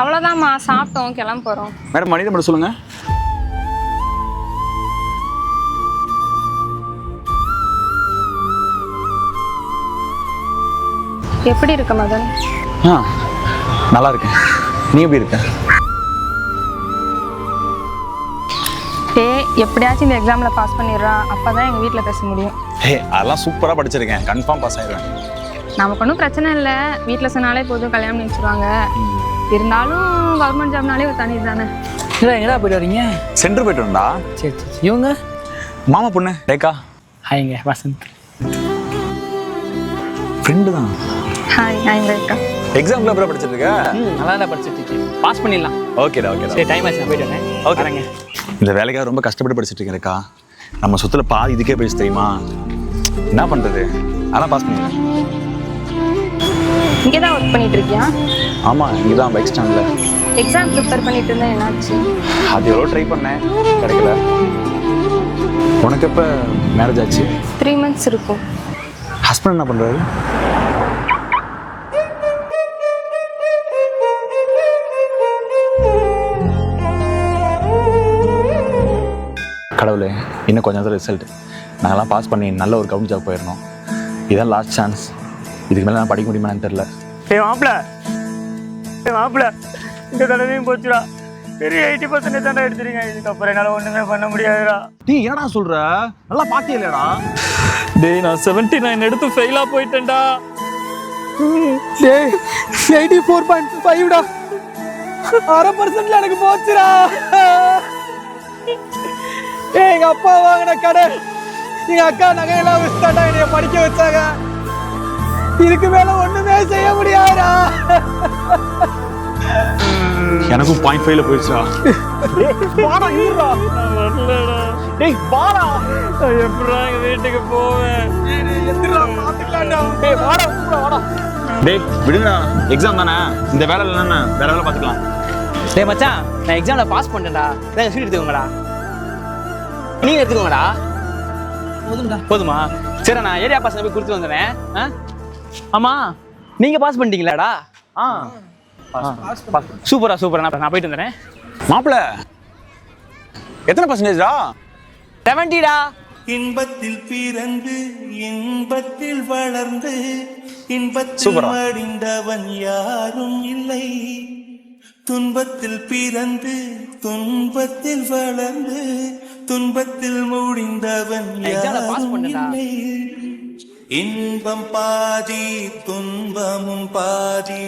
அவ்வளோதாம்மா சாப்பிட்டோம் கிளம்ப போகிறோம் மேடம் மனித மட்டும் சொல்லுங்க. எப்படி இருக்க மதன் ஆ நல்லா இருக்கேன். நீ எப்படி இருக்க? டே எப்படியாச்சும் இந்த எக்ஸாமில் பாஸ் பண்ணிடுறா. அப்போ தான் எங்கள் வீட்டில் பேச முடியும். ஹே அதெல்லாம் சூப்பராக படிச்சிருக்கேன். கன்ஃபார்ம் பாஸ் ஆயிடுவேன். நமக்கு ஒன்றும் பிரச்சனை இல்லை. வீட்டில் சொன்னாலே போதும் கல்யாணம் பண்ணி வச்சுருவாங்க இருந்தாலும் கவர்மெண்ட் ஜாப்னாலே ஒரு தனி தானே இல்லை எங்கடா போயிட்டு வரீங்க? சென்டர் போயிட்டு வந்தா? சரி சரி. இவங்க? மாமா பொண்ணு ரேகா. ஹாய்ங்க வசந்த். ஃப்ரெண்டு தான். ஹாய் ஹாய் ரேக்கா எக்ஸாம்ல அப்புறம் படிச்சிட்டு இருக்க? நல்லா தான் படிச்சுட்டு இருக்கேன். பாஸ் பண்ணிடலாம். ஓகேடா ஓகேடா சரி டைம் ஆச்சு போயிட்டு வரேன். ஓகே வரேங்க. இந்த வேலைக்காக ரொம்ப கஷ்டப்பட்டு படிச்சிட்டு இருக்கேன் ரேகா. நம்ம சொத்துல பாதி இதுக்கே போயிடுச்சு தெரியுமா? என்ன பண்றது? அதெல்லாம் பாஸ் பண்ணிடுறேன் இங்கே தான் ஒர்க் பண்ணிட்டு இருக்கியா ஆமா இங்கே தான் பைக் ஸ்டாண்டில் எக்ஸாம் ப்ரிப்பேர் பண்ணிட்டு இருந்தேன் என்னாச்சு? அது எவ்வளோ ட்ரை பண்ணேன் கிடைக்கல. உனக்கு எப்போ மேரேஜ் ஆச்சு? த்ரீ மந்த்ஸ் இருக்கும். ஹஸ்பண்ட் என்ன பண்ணுறாரு கடவுளே இன்னும் கொஞ்சம் நேரத்தில் ரிசல்ட் நாங்கள்லாம் பாஸ் பண்ணி நல்ல ஒரு கவர்மெண்ட் ஜாப் போயிடணும் இதான் லாஸ்ட் சான்ஸ் இதுக்கு மேலே நான் படிக்க முடியுமான்னு தெரில ஏய் மாப்பிள ஏய் மாப்பிள இந்த தடவையும் போச்சுடா. பெரிய எயிட்டி பர்சன்டேஜ் தானே எடுத்துறீங்க இதுக்கப்புறம் என்னால் ஒன்றுமே பண்ண முடியாதுடா. நீ என்னடா சொல்ற? நல்லா பாத்தியே இல்லையாடா டேய் நான் செவன்டி நைன் எடுத்து ஃபெயிலாக போயிட்டேன்டா. டேய் எயிட்டி ஃபோர் பாயிண்ட் ஃபைவ்டா அரை பர்சன்ட்ல எனக்கு போச்சுடா. டேய் எங்க அப்பா வாங்கின கடை. எங்க அக்கா நகையெல்லாம் வச்சுட்டாடா என்னைய படிக்க வச்சாங்க. இதுக்கு மேல ஒண்ணுமே செய்ய முடியாதுடா. எனக்கும் பாயிண்ட் ஃபைவ்ல போயிடுச்சா? வாடா இருடா. வரலடா டேய் வாடா. நான் எப்படா எங்கள் வீட்டுக்கு போவேன்? எந்திரா பாத்துக்கலாம்டா டேய் வாடா கூட வாடா. டேய் விடுங்கடா. எக்ஸாம் தானே? இந்த வேலை இல்லைன்னா வேற வேலை பார்த்துக்கலாம். டேய் மச்சான் நான் எக்ஸாம்ல பாஸ் பண்ணிட்டேன்டா. வேற சீட் எடுத்துக்கோங்கடா. நீங்க எடுத்துக்கோங்கடா. போதும்டா. போதுமா? சரி நான் ஏரியா பாஸ் போய் கொடுத்து வந்துடுறேன். ஆ? ஆமா. நீங்க பாஸ் பண்ணிட்டீங்களாடா? ஆ. சூப்பரா சூப்பரா நான் நான் போயிட்டு வந்துடுறேன். மாப்பிள்ள எத்தனை பர்சன்டேஜ்டா செவன்டிடா இன்பத்தில் பிறந்து இன்பத்தில் வளர்ந்து இன்பத்தில். மடிந்தவன் யாரும் இல்லை. துன்பத்தில் பிறந்து துன்பத்தில் வளர்ந்து துன்பத்தில் முடிந்தவன் யாரும். இல்லை. இன்பம் பாதி துன்பமும் பாதி.